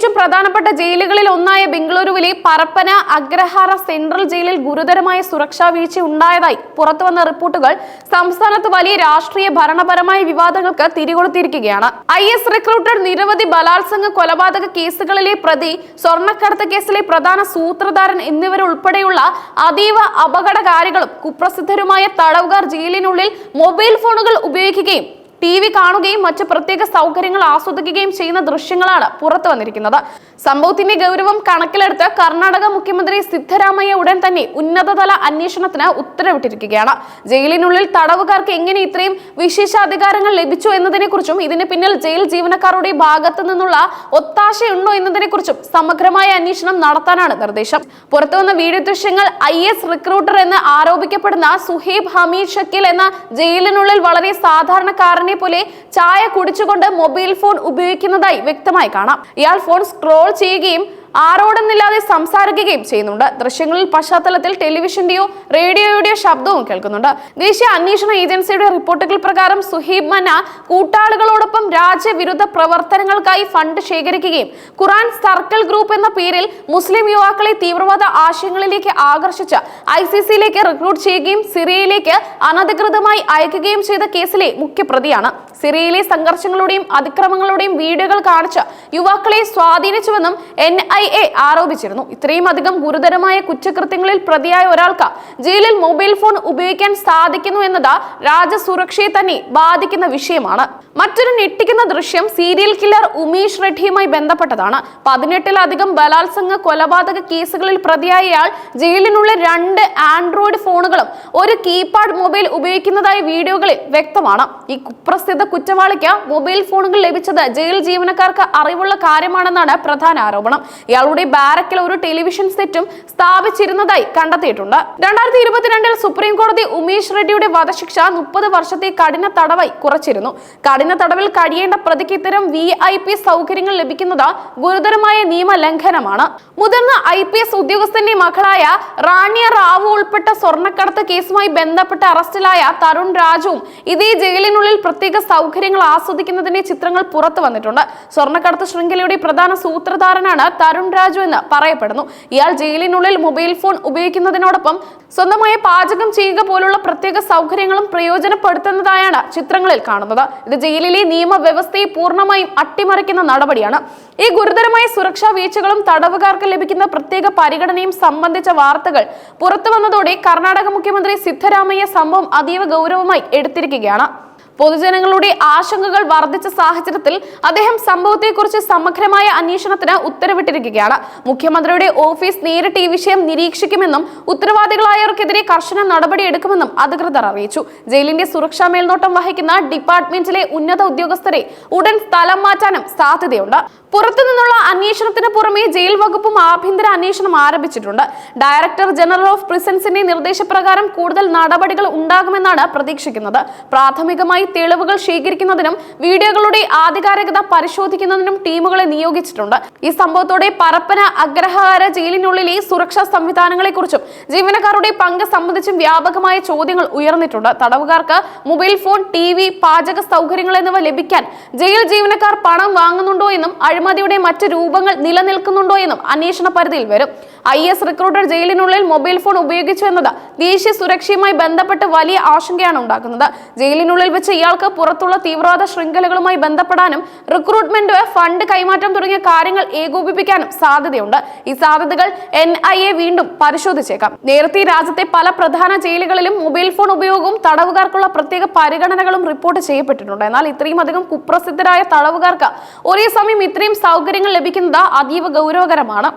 ഏറ്റവും പ്രധാനപ്പെട്ട ജയിലുകളിൽ ഒന്നായ ബംഗളൂരുവിലെ പറപ്പന അഗ്രഹാര സെൻട്രൽ ജയിലിൽ ഗുരുതരമായ സുരക്ഷാ വീഴ്ച ഉണ്ടായതായി പുറത്തുവന്ന റിപ്പോർട്ടുകൾ സംസ്ഥാനത്ത് വലിയ രാഷ്ട്രീയ ഭരണപരമായ വിവാദങ്ങൾക്ക് തിരികൊടുത്തിരിക്കുകയാണ് ഐ എസ് റിക്രൂട്ടഡ് നിരവധി ബലാത്സംഗ കൊലപാതക കേസുകളിലെ പ്രതി സ്വർണക്കടത്ത് കേസിലെ പ്രധാന സൂത്രധാരൻ എന്നിവരുൾപ്പെടെയുള്ള അതീവ അപകടകാരികളും കുപ്രസിദ്ധരുമായ തടവുകാർ ജയിലിനുള്ളിൽ മൊബൈൽ ഫോണുകൾ ഉപയോഗിക്കുകയും ടി വി കാണുകയും മറ്റ് പ്രത്യേക സൗകര്യങ്ങൾ ആസ്വദിക്കുകയും ചെയ്യുന്ന ദൃശ്യങ്ങളാണ് പുറത്തു വന്നിരിക്കുന്നത്. സംഭവത്തിന്റെ ഗൗരവം കണക്കിലെടുത്ത് കർണാടക മുഖ്യമന്ത്രി സിദ്ധരാമയ്യ ഉടൻ തന്നെ ഉന്നതതല അന്വേഷണത്തിന് ഉത്തരവിട്ടിരിക്കുകയാണ്. ജയിലിനുള്ളിൽ തടവുകാർക്ക് എങ്ങനെ ഇത്രയും വിശേഷാധികാരങ്ങൾ ലഭിച്ചു എന്നതിനെക്കുറിച്ചും ഇതിന് പിന്നിൽ ജയിൽ ജീവനക്കാരുടെ ഭാഗത്തു നിന്നുള്ള ഒത്താശയുണ്ടോ എന്നതിനെക്കുറിച്ചും സമഗ്രമായ അന്വേഷണം നടത്താനാണ് നിർദ്ദേശം. പുറത്തുവന്ന വീഡിയോ ദൃശ്യങ്ങൾ ഐ എസ് റിക്രൂട്ടർ എന്ന് ആരോപിക്കപ്പെടുന്ന സുഹേബ് ഹമീദ് ഷക്കീൽ എന്ന ജയിലിനുള്ളിൽ വളരെ സാധാരണക്കാരനെ പോലെ ചായ കുടിച്ചുകൊണ്ട് മൊബൈൽ ഫോൺ ഉപയോഗിക്കുന്നതായി വ്യക്തമായി കാണാം. ഇയാൾ ഫോൺ സ്ക്രോൾ ചെയ്യുകയും ആരോടെന്നില്ലാതെ സംസാരിക്കുകയും ചെയ്യുന്നുണ്ട്. ദൃശ്യങ്ങളിൽ പശ്ചാത്തലത്തിൽ ടെലിവിഷന്റെയോ റേഡിയോയുടെയോ ശബ്ദവും കേൾക്കുന്നുണ്ട്. ദേശീയ അന്വേഷണ ഏജൻസിയുടെ റിപ്പോർട്ടുകൾ പ്രകാരം സുഹീബ് മന്ന കൂട്ടാളികളോടൊപ്പം രാജ്യവിരുദ്ധ പ്രവർത്തനങ്ങൾക്കായി ഫണ്ട് ശേഖരിക്കുകയും ഖുറാൻ സർക്കിൾ ഗ്രൂപ്പ് എന്ന പേരിൽ മുസ്ലിം യുവാക്കളെ തീവ്രവാദ ആശയങ്ങളിലേക്ക് ആകർഷിച്ച് ഐ സി സിയിലേക്ക് റിക്രൂട്ട് ചെയ്യുകയും സിറിയയിലേക്ക് അനധികൃതമായി അയക്കുകയും ചെയ്ത കേസിലെ മുഖ്യപ്രതിയാണ്. സിറിയയിലെ സംഘർഷങ്ങളുടെയും അതിക്രമങ്ങളുടെയും വീഡിയോകൾ കാണിച്ച് യുവാക്കളെ സ്വാധീനിച്ചുവെന്നും എൻ ഐ എ ആരോപിച്ചിരുന്നു. ഇത്രയും അധികം ഗുരുതരമായ കുറ്റകൃത്യങ്ങളിൽ പ്രതിയായ ഒരാൾക്ക് ജയിലിൽ മൊബൈൽ ഫോൺ ഉപയോഗിക്കാൻ സാധിക്കുന്നു എന്നത് രാജ്യസുരക്ഷയെ തന്നെ ബാധിക്കുന്ന വിഷയമാണ്. മറ്റൊരു ഞെട്ടിക്കുന്ന ദൃശ്യം സീരിയൽ കില്ലർ ഉമേഷ് റെഡ്ഡിയുമായി ബന്ധപ്പെട്ടതാണ്. പതിനെട്ടിലധികം ബലാത്സംഗ കൊലപാതക കേസുകളിൽ പ്രതിയായ ഇയാൾ ജയിലിനുള്ള രണ്ട് ആൻഡ്രോയിഡ് ഫോണുകളും ഒരു കീപാഡ് മൊബൈൽ ഉപയോഗിക്കുന്നതായി വീഡിയോകളിൽ വ്യക്തമാണ്. ഈ കുപ്രസിദ്ധ കുറ്റവാളിക്ക് മൊബൈൽ ഫോണുകൾ ലഭിച്ചത് ജയിൽ ജീവനക്കാർക്ക് അറിവുള്ള കാര്യമാണെന്നാണ് പ്രധാന ആരോപണം. ഇയാളുടെ ബാരക്കിൽ ഒരു ടെലിവിഷൻ സെറ്റും സ്ഥാപിച്ചിരുന്നതായി കണ്ടെത്തിയിട്ടുണ്ട്. രണ്ടായിരത്തി ഇരുപത്തിരണ്ടിൽ സുപ്രീം കോടതി ഉമേഷ് റെഡ്ഡിയുടെ വധശിക്ഷ മുപ്പത് വർഷത്തെ കഠിന തടവായി കുറച്ചിരുന്നു. കഠിന തടവിൽ കഴിയേണ്ട പ്രതിക്ക് ഇത്തരം വി ഐ പി സൗകര്യങ്ങൾ ലഭിക്കുന്നത് ഗുരുതരമായ നിയമ ലംഘനമാണ് മുതിർന്ന ഐ പി എസ് ഉദ്യോഗസ്ഥന്റെ മകളായ റാണിയ റാവു ഉൾപ്പെട്ട സ്വർണക്കടത്ത് കേസുമായി ബന്ധപ്പെട്ട് അറസ്റ്റിലായ തരുൺ രാജുവും ഇതേ ജയിലിനുള്ളിൽ പ്രത്യേക സൗകര്യങ്ങൾ ആസ്വദിക്കുന്നതിന്റെ ചിത്രങ്ങൾ പുറത്തു വന്നിട്ടുണ്ട്. സ്വർണക്കടത്ത് ശൃംഖലയുടെ പ്രധാന സൂത്രധാരനാണ് തരുൺ രാജു എന്ന് പറയപ്പെടുന്നു. ഇയാൾ ജയിലിനുള്ളിൽ മൊബൈൽ ഫോൺ ഉപയോഗിക്കുന്നതിനോടൊപ്പം സ്വന്തമായി പാചകം ചെയ്യുക പോലുള്ള പ്രത്യേക സൗകര്യങ്ങളും പ്രയോജനപ്പെടുത്തുന്നതായാണ് ചിത്രങ്ങളിൽ കാണുന്നത്. ഇത് ജയിലിലെ നിയമവ്യവസ്ഥയെ പൂർണമായും അട്ടിമറിക്കുന്ന നടപടിയാണ്. ഈ ഗുരുതരമായ സുരക്ഷാ വീഴ്ചകളും തടവുകാർക്ക് ലഭിക്കുന്ന പ്രത്യേക പരിഗണനയും സംബന്ധിച്ച വാർത്തകൾ പുറത്തു വന്നതോടെ കർണാടക മുഖ്യമന്ത്രി സിദ്ധരാമയ്യ സംഭവം അതീവ ഗൗരവമായി എടുത്തിരിക്കുകയാണ്. പൊതുജനങ്ങളുടെ ആശങ്കകൾ വർദ്ധിച്ച സാഹചര്യത്തിൽ അദ്ദേഹം സംഭവത്തെക്കുറിച്ച് സമഗ്രമായ അന്വേഷണത്തിന് ഉത്തരവിട്ടിരിക്കുകയാണ്. മുഖ്യമന്ത്രിയുടെ ഓഫീസ് നേരിട്ട് ഈ വിഷയം നിരീക്ഷിക്കുമെന്നും ഉത്തരവാദികളായവർക്കെതിരെ കർശന നടപടിയെടുക്കുമെന്നും അധികൃതർ അറിയിച്ചു. ജയിലിന്റെ സുരക്ഷാ മേൽനോട്ടം വഹിക്കുന്ന ഡിപ്പാർട്ട്മെന്റിലെ ഉന്നത ഉദ്യോഗസ്ഥരെ ഉടൻ സ്ഥലം മാറ്റാനും സാധ്യതയുണ്ട്. പുറത്തുനിന്നുള്ള അന്വേഷണത്തിന് പുറമെ ജയിൽ വകുപ്പും ആഭ്യന്തര അന്വേഷണം ആരംഭിച്ചിട്ടുണ്ട്. ഡയറക്ടർ ജനറൽ ഓഫ് പ്രിസൻസിന്റെ നിർദ്ദേശപ്രകാരം കൂടുതൽ നടപടികൾ ഉണ്ടാകുമെന്നാണ് പ്രതീക്ഷിക്കുന്നത്. പ്രാഥമികമായി തെളിവുകൾ ശേഖരിക്കുന്നതിനും വീഡിയോകളുടെ ആധികാരികത പരിശോധിക്കുന്നതിനും ടീമുകളെ നിയോഗിച്ചിട്ടുണ്ട്. ഈ സംഭവത്തോടെ പരപ്പന അഗ്രഹാര ജയിലിനുള്ളിലെ സുരക്ഷാ സംവിധാനങ്ങളെ കുറിച്ചും ജീവനക്കാരുടെ പങ്ക് സംബന്ധിച്ചും വ്യാപകമായ ചോദ്യങ്ങൾ ഉയർന്നിട്ടുണ്ട്. തടവുകാർക്ക് മൊബൈൽ ഫോൺ ടി വി പാചക സൗകര്യങ്ങൾ എന്നിവ ലഭിക്കാൻ ജയിൽ ജീവനക്കാർ പണം വാങ്ങുന്നുണ്ടോ എന്നും അഴിമതിയുടെ മറ്റ് രൂപങ്ങൾ നിലനിൽക്കുന്നുണ്ടോ എന്നും അന്വേഷണ പരിധിയിൽ വരും. ഐ എസ് റിക്രൂട്ടർ ജയിലിനുള്ളിൽ മൊബൈൽ ഫോൺ ഉപയോഗിച്ചു എന്നത് ദേശീയ സുരക്ഷയുമായി ബന്ധപ്പെട്ട് വലിയ ആശങ്കയാണ് ഉണ്ടാക്കുന്നത്. ജയിലിനുള്ളിൽ വെച്ച് ഇയാൾക്ക് പുറത്തുള്ള തീവ്രവാദ ശൃംഖലകളുമായി ബന്ധപ്പെടാനും റിക്രൂട്ട്മെന്റ് ഫണ്ട് കൈമാറ്റം തുടങ്ങിയ കാര്യങ്ങൾ ഏകോപിപ്പിക്കാനും സാധ്യതയുണ്ട്. ഈ സാധ്യതകൾ എൻ ഐ എ വീണ്ടും പരിശോധിച്ചേക്കാം. നേരത്തെ രാജ്യത്തെ പല പ്രധാന ജയിലുകളിലും മൊബൈൽ ഫോൺ ഉപയോഗവും തടവുകാർക്കുള്ള പ്രത്യേക പരിഗണനകളും റിപ്പോർട്ട് ചെയ്യപ്പെട്ടിട്ടുണ്ട്. എന്നാൽ ഇത്രയും അധികം കുപ്രസിദ്ധരായ തടവുകാർക്ക് ഒരേ സമയം ഇത്രയും സൗകര്യങ്ങൾ ലഭിക്കുന്നത് അതീവ ഗൗരവകരമാണ്.